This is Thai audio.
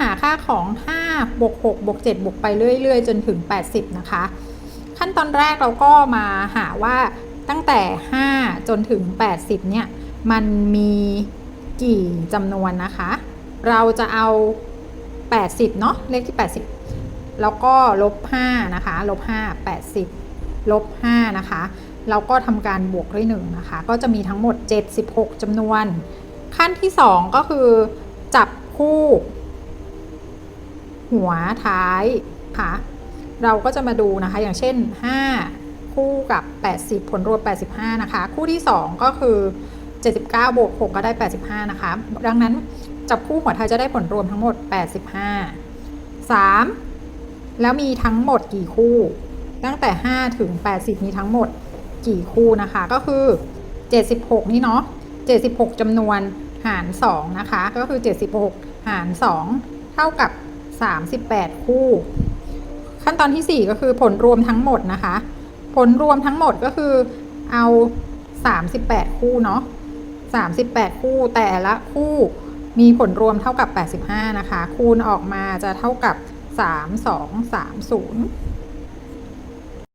หาค่าของ 5 บวก 6 บวก 7 บวกไปเรื่อย ๆ จนถึง 80 นะคะ ขั้นตอนแรกเราก็มาหาว่าตั้งแต่ 5 จนถึง 80 เนี่ย มันมีกี่จำนวนนะคะ เราจะเอา 80 เนาะเลขที่ 80 แล้วก็ลบ 5 นะคะ ลบ 5 80 ลบ 5 นะคะเราก็ทำการบวกด้วย1นะคะ ก็จะมีทั้งหมด 76จำนวน ขั้นที่ 2 ก็คือจับคู่ หัวท้ายค่ะเราก็จะมาดูนะคะ อย่างเช่น 5 คู่กับ 80 ผลรวม 85 นะคะ คู่ที่ 2 ก็คือ 79 บวก 6 ก็ได้ 85 นะคะ ดังนั้นจับคู่หัวท้ายจะได้ผลรวมทั้งหมด 85 3 แล้วมีทั้งหมดกี่คู่ ตั้งแต่ 5 ถึง 80 มีทั้งหมดกี่คู่นะคะ ก็คือ 76 นี่เนาะ 76จำนวนหาร 2 นะคะ ก็คือ 76 หาร 2 เท่ากับ 38 คู่ ขั้นตอนที่ 4 ก็คือผลรวมทั้งหมดนะคะ ผลรวมทั้งหมดก็คือเอา 38 คู่เนาะ38 คู่แต่ละคู่มีผลรวมเท่ากับ 85 นะคะ คูณออกมาจะเท่ากับ 3230